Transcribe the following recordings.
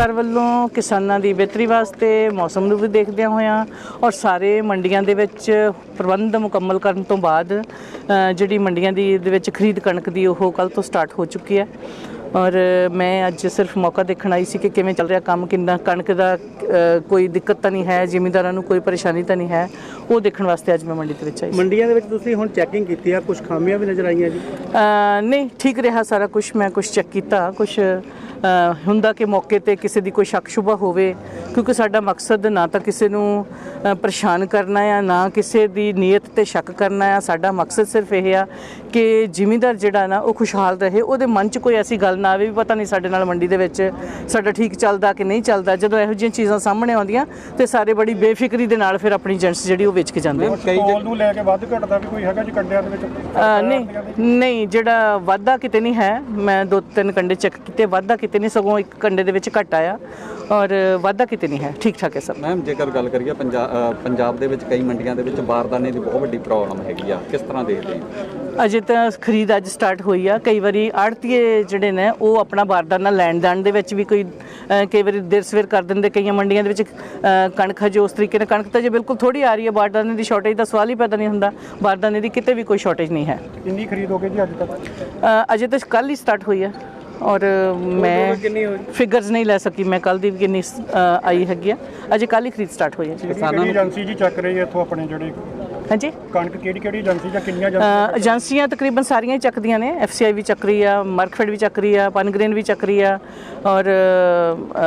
ਸਰਕਾਰ ਵੱਲੋਂ ਕਿਸਾਨਾਂ ਦੀ ਬਿਹਤਰੀ ਵਾਸਤੇ ਮੌਸਮ ਨੂੰ ਵੀ ਦੇਖਦਿਆਂ ਹੋਇਆਂ ਔਰ ਸਾਰੇ ਮੰਡੀਆਂ ਦੇ ਵਿੱਚ ਪ੍ਰਬੰਧ ਮੁਕੰਮਲ ਕਰਨ ਤੋਂ ਬਾਅਦ ਅ, ਜਿਹੜੀ ਮੰਡੀਆਂ ਦੀ ਦੇ ਵਿੱਚ ਖਰੀਦ ਕਣਕ ਦੀ ਉਹ ਕੱਲ ਤੋਂ ਸਟਾਰਟ ਹੋ ਚੁੱਕੀ ਹੈ। ਔਰ ਮੈਂ ਅੱਜ ਸਿਰਫ ਮੌਕਾ ਦੇਖਣ ਆਈ ਸੀ ਕਿ ਕਿਵੇਂ ਚੱਲ ਰਿਹਾ ਕੰਮ ਕਿੰਨਾ ਕਣਕ ਦਾ ਕੋਈ ਦਿੱਕਤ ਤਾਂ ਨਹੀਂ ਹੈ ਜ਼ਿਮੀਂਦਾਰਾਂ ਨੂੰ ਕੋਈ ਪਰੇਸ਼ਾਨੀ ਤਾਂ ਨਹੀਂ ਹੈ। ਉਹ ਦੇਖਣ ਵਾਸਤੇ ਅੱਜ ਮੈਂ ਮੰਡੀ ਦੇ ਵਿੱਚ ਆਈ ਮੰਡੀਆਂ ਦੇ ਵਿੱਚ ਤੁਸੀਂ ਹੁਣ ਚੈਕਿੰਗ ਕੀਤੀ ਆ ਕੁਝ ਖਾਮੀਆਂ ਵੀ ਨਜ਼ਰ ਆਈਆਂ ਜੀ? ਨਹੀਂ ਠੀਕ ਰਿਹਾ ਸਾਰਾ ਕੁਝ ਮੈਂ ਕੁਝ ਚੈੱਕ ਕੀਤਾ ਕੁਝ ਹੁੰਦਾ ਕਿ ਮੌਕੇ ਤੇ ਕਿਸੇ ਦੀ ਕੋਈ ਸ਼ੱਕ ਸ਼ੁਬਾ ਹੋਵੇ ਕਿਉਂਕਿ ਸਾਡਾ ਮਕਸਦ ਨਾ ਤਾਂ ਕਿਸੇ ਨੂੰ ਪਰੇਸ਼ਾਨ ਕਰਨਾ ਆ ਨਾ ਕਿਸੇ ਦੀ ਨੀਅਤ ਤੇ ਸ਼ੱਕ ਕਰਨਾ ਆ। ਸਾਡਾ ਮਕਸਦ ਸਿਰਫ ਇਹ ਆ ਕਿ ਜ਼ਿਮੀਂਦਾਰ ਜਿਹੜਾ ਨਾ ਉਹ ਖੁਸ਼ਹਾਲ ਰਹੇ। ਉਹਦੇ ਮਨ 'ਚ ਕੋਈ ਐਸੀ ਗੱਲ ਨਾ ਆਵੇ ਵੀ ਪਤਾ ਨਹੀਂ ਸਾਡੇ ਨਾਲ ਮੰਡੀ ਦੇ ਵਿੱਚ ਸਾਡਾ ਠੀਕ ਚੱਲਦਾ ਕਿ ਨਹੀਂ ਚੱਲਦਾ। ਜਦੋਂ ਇਹੋ ਜਿਹੀਆਂ ਚੀਜ਼ਾਂ ਸਾਹਮਣੇ ਆਉਂਦੀਆਂ ਤੇ ਸਾਰੇ ਬੜੀ ਬੇਫਿਕਰੀ ਦੇ ਨਾਲ ਫਿਰ ਆਪਣੀ ਏਜੰਟਸ ਜਿਹੜੀ ਉਹ ਵੇਚ ਕੇ ਜਾਂਦੇ ਆ। ਸਟੋਲ ਨੂੰ ਲੈ ਕੇ ਵੱਧ ਘੱਟ ਦਾ ਵੀ ਕੋਈ ਹੈਗਾ ਜੀ ਕੰਡਿਆਂ ਦੇ ਵਿੱਚ? ਨਹੀਂ ਨਹੀਂ ਜਿਹੜਾ ਵਾਧਾ ਕਿਤੇ ਨਹੀਂ ਹੈ। ਮੈਂ ਦੋ ਤਿੰਨ ਕੰਡੇ ਚੈੱਕ ਕੀਤੇ ਵਾਧਾ ਕਿਤੇ ਨਹੀਂ ਸਗੋਂ ਇੱਕ ਕੰਡੇ ਦੇ ਵਿੱਚ ਘਟ ਆਇਆ। ਔਰ ਵਾਧਾ ਕਿਤੇ ਨਹੀਂ ਹੈ। ਠੀਕ ਠਾਕ ਹੈ ਸਭ ਮੈਮ ਜੇਕਰ ਗੱਲ ਕਰੀਏ ਪੰਜਾਬ ਦੇ ਵਿੱਚ ਕਈ ਮੰਡੀਆਂ ਦੇ ਵਿੱਚ ਬਾਰਦਾਨੇ ਦੀ ਬਹੁਤ ਵੱਡੀ ਪ੍ਰੋਬਲਮ ਹੈਗੀ ਆ। ਕਿਸ ਤਰ੍ਹਾਂ ਦੇਖਦੇ ਹੋ? ਅਜੇ ਤਾਂ ਖਰੀਦ ਅੱਜ ਸਟਾਰਟ ਹੋਈ ਆ। ਕਈ ਵਾਰੀ ਆੜਤੀਏ ਜਿਹੜੇ ਨੇ ਉਹ ਆਪਣਾ ਬਾਰਦਾਨਾ ਲੈਣ ਦੇਣ ਦੇ ਵਿੱਚ ਵੀ ਕੋਈ ਕਈ ਵਾਰੀ ਦੇਰ ਸਵੇਰ ਕਰ ਦਿੰਦੇ। ਕਈਆਂ ਮੰਡੀਆਂ ਦੇ ਵਿੱਚ ਕਣਕ ਹਜੇ ਉਸ ਤਰੀਕੇ ਨਾਲ ਕਣਕ ਤਾਂ ਜੇ ਬਿਲਕੁਲ ਥੋੜੀ ਆ ਰਹੀ ਹੈ ਬਾਰਦਾਨੇ ਦੀ ਸ਼ਾਰਟੇਜ ਦਾ ਸਵਾਲ ਹੀ ਪੈਦਾ ਨਹੀਂ ਹੁੰਦਾ। ਬਾਰਦਾਨੇ ਦੀ ਕਿਤੇ ਵੀ ਕੋਈ ਸ਼ਾਰਟੇਜ ਨਹੀਂ ਹੈ। ਕਿੰਨੀ ਖਰੀਦ ਹੋ ਗਈ ਜੀ ਅੱਜ ਤੱਕ? ਅਜੇ ਤਾਂ ਕੱਲ ਹੀ ਸਟਾਰਟ ਹੋਈ ਹੈ ਔਰ ਮੈਂ ਫਿਗਰਸ ਨਹੀਂ ਲੈ ਸਕੀ ਮੈਂ ਕੱਲ ਦੀ ਵੀ ਕਿੰਨੀ ਅ, ਆਈ ਹੈਗੀ ਆ। ਅਜੇ ਕੱਲ ਹੀ ਖਰੀਦ ਸਟਾਰਟ ਹੋਈ ਹੈ। ਕਿਹੜੀ ਏਜੰਸੀ ਜੀ ਚੱਕ ਰਹੀ ਹੈ ਇੱਥੋਂ ਆਪਣੇ ਜਿਹੜੇ ਹਾਂਜੀ? ਕਣਕ ਕਿਹੜੀ ਕਿਹੜੀ ਏਜੰਸੀ ਜਾਂ ਕਿੰਨੀਆਂ ਅ, ਏਜੰਸੀ ਏਜੰਸੀਆਂ ਤਕਰੀਬਨ ਸਾਰੀਆਂ ਹੀ ਚੱਕਦੀਆਂ ਨੇ। ਐਫਸੀਆਈ ਵੀ ਚੱਕ ਰਹੀ ਆ ਮਰਕਫੈਡ ਵੀ ਚੱਕ ਰਹੀ ਆ ਪਨਗ੍ਰੇਨ ਵੀ ਚੱਕ ਰਹੀ ਆ ਔਰ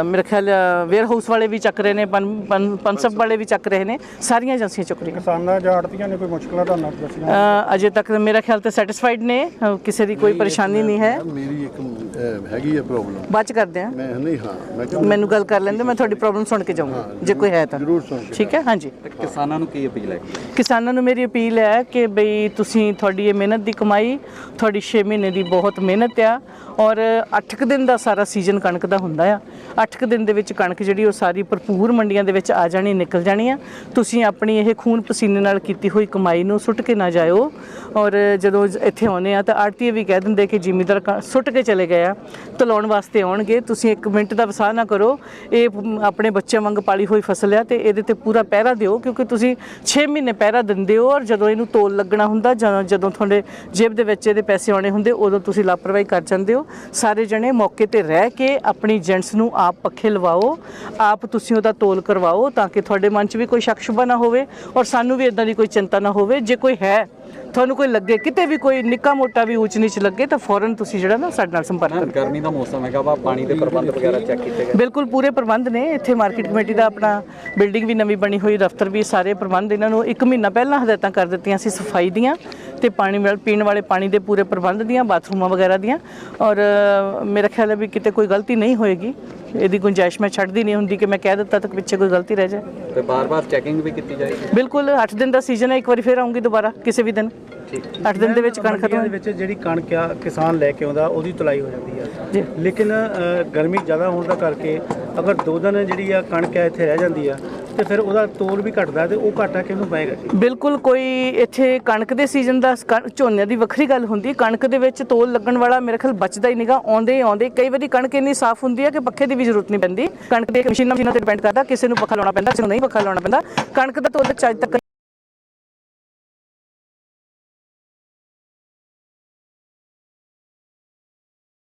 ਮੇਰੇ ਖਿਆਲ ਵੇਅਰ ਹਾਊਸ ਵਾਲੇ ਵੀ ਚੱਕ ਰਹੇ ਨੇ ਪਨ ਪਨ- ਪਨਸਪ ਵਾਲੇ ਵੀ ਚੱਕ ਰਹੇ ਨੇ। ਸਾਰੀਆਂ ਏਜੰਸੀਆਂ ਚੱਕ ਰਹੀਆਂ। ਕਿਸਾਨਾਂ ਜਾਂ ਆੜਤੀਆਂ ਨੇ ਕੋਈ ਮੁਸ਼ਕਲਾਂ ਤੁਹਾਨੂੰ ਦੱਸੀਆਂ ਅਜੇ ਤੱਕ ਮੇਰਾ ਖਿਆਲ ਤੇ ਸੈਟੀਸਫਾਈਡ ਨੇ। ਕਿਸੇ ਦੀ ਕੋਈ ਪਰੇਸ਼ਾਨੀ ਨਹੀਂ ਹੈ। ਮੇਰੀ ਇੱਕ ਅਹ, ਹੈਗੀ ਹੈ ਪ੍ਰੋਬਲਮ ਬਾਅਦ ਚ ਕਰਦੇ ਆ। ਮੈਂ ਨਹੀਂ ਹਾਂ ਮੈਂ ਕਿਹਾ ਮੈਨੂੰ ਗੱਲ ਕਰ ਲੈਂਦੇ ਮੈਂ ਤੁਹਾਡੀ ਪ੍ਰੋਬਲਮ ਸੁਣ ਕੇ ਜਾਊਂਗਾ ਜੇ ਕੋਈ ਹੈ ਤਾਂ। ਜ਼ਰੂਰ ਸੁਣ ਕੇ ਠੀਕ ਹੈ? ਹਾਂਜੀ। ਕਿਸਾਨਾਂ ਨੂੰ ਕੀ ਅਪੀਲ ਹੈ? ਕਿਸਾਨਾਂ ਨੂੰ ਮੇਰੀ ਅਪੀਲ ਹੈ ਕਿ ਬਈ ਤੁਸੀਂ ਤੁਹਾਡੀ ਇਹ ਮਿਹਨਤ ਦੀ ਕਮਾਈ, ਤੁਹਾਡੀ 6 ਮਹੀਨੇ ਦੀ ਬਹੁਤ ਮਿਹਨਤ ਆ ਔਰ 8 ਕੁ ਦਿਨ ਦਾ ਸਾਰਾ ਸੀਜ਼ਨ ਕਣਕ ਦਾ ਹੁੰਦਾ ਆ। 8 ਕੁ ਦਿਨ ਦੇ ਵਿੱਚ ਕਣਕ ਜਿਹੜੀ ਉਹ ਸਾਰੀ ਭਰਪੂਰ ਮੰਡੀਆਂ ਦੇ ਵਿੱਚ ਆ ਜਾਣੀ, ਨਿਕਲ ਜਾਣੀ ਆ। ਤੁਸੀਂ ਆਪਣੀ ਇਹ ਖੂਨ ਪਸੀਨੇ ਨਾਲ ਕੀਤੀ ਹੋਈ ਕਮਾਈ ਨੂੰ ਸੁੱਟ ਕੇ ਨਾ ਜਾਇਓ ਔਰ ਜਦੋਂ ਇੱਥੇ ਆਉਨੇ ਆ ਤਾਂ ਆੜਤੀਏ ਵੀ ਕਹਿ ਦਿੰਦੇ ਕਿ ਜ਼ਿਮੀਦਾਰ ਕ- ਸੁੱਟ ਕੇ ਚਲੇ ਗਏ ਆ। ਤਲਾਉਣ ਵਾਸਤੇ ਆਉਣਗੇ, ਤੁਸੀਂ ਇੱਕ ਮਿੰਟ ਦਾ ਵਸਾਹ ਨਾ ਕਰੋ। ਇਹ ਆਪਣੇ ਬੱਚਿਆਂ ਵਾਂਗ ਪਾਲੀ ਹੋਈ ਫਸਲ ਆ ਤੇ ਇਹਦੇ ਤੇ ਪੂਰਾ ਪਹਿਰਾ ਦਿਓ ਕਿਉਂਕਿ ਤੁਸੀਂ 6 ਮਹੀਨੇ ਪਹਿਰਾ ਦਿੰਦੇ ਹੋ ਔਰ ਜਦੋਂ ਇਹਨੂੰ ਤੋਲ ਲੱਗਣਾ ਹੁੰਦਾ ਜਾਂ ਜਦੋਂ ਤੁਹਾਡੇ ਜੇਬ ਦੇ ਵਿੱਚ ਇਹਦੇ ਪੈਸੇ ਆਉਣੇ ਹੁੰਦੇ ਉਦੋਂ ਤੁਸੀਂ ਲਾਪਰਵਾਹੀ ਕਰ ਜਾਂਦੇ ਹੋ। ਸਾਰੇ ਜਣੇ ਮੌਕੇ ਤੇ ਰਹਿ ਕੇ ਆਪਣੀ ਏਜੰਟਸ ਨੂੰ ਆਪ ਪੱਖੇ ਲਵਾਓ ਆਪ ਤੁਸੀਂ ਉਹਦਾ ਤੋਲ ਕਰਵਾਓ ਤਾਂ ਕਿ ਤੁਹਾਡੇ ਮਨ 'ਚ ਵੀ ਕੋਈ ਸ਼ੱਕ ਸ਼ੁਬਾ ਨਾ ਹੋਵੇ ਔਰ ਸਾਨੂੰ ਵੀ ਇਦਾਂ ਦੀ ਕੋਈ ਚਿੰਤਾ ਨਾ ਹੋਵੇ। ਜੇ ਕੋਈ ਹੈ ਤੁਹਾਨੂੰ ਕੋਈ ਲੱਗੇ ਕਿਤੇ ਵੀ ਕੋਈ ਨਿੱਕਾ ਮੋਟਾ ਵੀ ਊਚ ਨੀਚ ਲੱਗੇ ਤਾਂ ਫੌਰਨ ਤੁਸੀਂ ਜਿਹੜਾ ਨਾ ਸਾਡੇ ਨਾਲ ਸੰਪਰਕ ਕਰੋ। ਗਰਮੀ ਦਾ ਮੌਸਮ ਹੈਗਾ ਵਾ ਪਾਣੀ ਦੇ ਪ੍ਰਬੰਧ ਵਗੈਰਾ ਚੈੱਕ ਕੀਤੇ ਗਏ। ਬਿਲਕੁਲ ਪੂਰੇ ਪ੍ਰਬੰਧ ਨੇ ਇੱਥੇ ਮਾਰਕੀਟ ਕਮੇਟੀ ਦਾ ਆਪਣਾ ਬਿਲਡਿੰਗ ਵੀ ਨਵੀਂ ਬਣੀ ਹੋਈ ਦਫ਼ਤਰ ਵੀ ਸਾਰੇ ਪ੍ਰਬੰਧ ਇਹਨਾਂ ਨੂੰ 1 ਮਹੀਨਾ ਪਹਿਲਾਂ ਹਦਾਇਤਾਂ ਕਰ ਦਿੱਤੀਆਂ ਸੀ ਸਫ਼ਾਈ ਦੀਆਂ ਤੇ ਪਾਣੀ ਵਾਲ ਪੀਣ ਵਾਲੇ ਪਾਣੀ ਦੇ ਪੂਰੇ ਪ੍ਰਬੰਧ ਦੀਆਂ ਬਾਥਰੂਮਾਂ ਵਗੈਰਾ ਦੀਆਂ ਔਰ ਮੇਰਾ ਖਿਆਲ ਹੈ ਵੀ ਕਿਤੇ ਕੋਈ ਗਲਤੀ ਨਹੀਂ ਹੋਏਗੀ। ਇਹਦੀ ਗੁੰਜਾਇਸ਼ ਮੈਂ ਛੱਡਦੀ ਨਹੀਂ ਹੁੰਦੀ ਕਿ ਮੈਂ ਕਹਿ ਦਿੱਤਾ ਤਾਂ ਪਿੱਛੇ ਕੋਈ ਗਲਤੀ ਰਹਿ ਜਾਏ। ਤੇ ਬਾਰ-ਬਾਰ ਚੈਕਿੰਗ ਵੀ ਕੀਤੀ ਜਾਏਗੀ? ਬਿਲਕੁਲ 8 ਦਿਨ ਦਾ ਸੀਜ਼ਨ ਹੈ ਇੱਕ ਵਾਰੀ ਫੇਰ ਆਉਂਗੀ ਦੁਬਾਰਾ ਕਿਸੇ ਵੀ ਦਿਨ। 8 ਦਿਨ ਦੇ ਵਿੱਚ ਕਣਕ ਖਤਮ ਦੇ ਵਿੱਚ ਜਿਹੜੀ ਕਣਕ ਆ ਕਿਸਾਨ ਲੈ ਕੇ ਆਉਂਦਾ ਉਹਦੀ ਤੁਲਾਈ ਹੋ ਜਾਂਦੀ ਆ। ਜੀ। ਲੇਕਿਨ ਗਰਮੀ ਜ਼ਿਆਦਾ ਹੋਣ ਦਾ ਕਰਕੇ ਅਗਰ ਦੋ ਦਿਨ ਜਿਹੜੀ ਆ ਕਣਕ ਆ ਇੱਥੇ ਰਹਿ ਜਾਂਦੀ ਆ ਤੇ ਫਿਰ ਉਹਦਾ ਤੋਲ ਵੀ ਘਟਦਾ ਤੇ ਉਹ ਘਾਟਾ ਕਿਹਨੂੰ ਪਏਗਾ ਜੀ? ਬਿਲਕੁਲ ਕੋਈ ਇੱਥੇ ਕਣਕ ਦੇ ਸੀਜ਼ਨ ਦਾ ਝੋਨੇ ਦੀ ਵੱਖਰੀ ਗੱਲ ਹੁੰਦੀ ਹੈ। ਕਣਕ ਦੇ ਵਿੱਚ ਤੋਲ ਲੱਗਣ ਵਾਲਾ ਮੇਰੇ ਖਿਆਲ ਬਚਦਾ ਹੀ ਨਹੀਂਗਾ। ਆਉਂਦੇ ਹੀ ਆਉਂਦੇ। ਕਈ ਵਾਰੀ ਕਣਕ ਇੰਨੀ ਸਾਫ਼ ਹੁੰਦੀ ਹੈ ਕਿ ਪੱਖੇ ਦੀ ਵੀ ਜ਼ਰੂਰਤ ਨਹੀਂ ਪੈਂਦੀ। ਕਣਕ ਦੇ ਮਸ਼ੀਨਾਂ ਮਸ਼ੀਨਾਂ ਤੇ ਡਿਪੈਂਡ ਕਰਦਾ ਕਿਸੇ ਨੂੰ ਪੱਖਾ ਲਾਉਣਾ ਪੈਂਦਾ ਕਿਸੇ ਨੂੰ ਨਹੀਂ ਪੱਖਾ ਲਾਉਣਾ ਪੈਂਦਾ। ਕਣਕ ਦਾ ਤੋਲ ਅੱਜ ਤੱਕ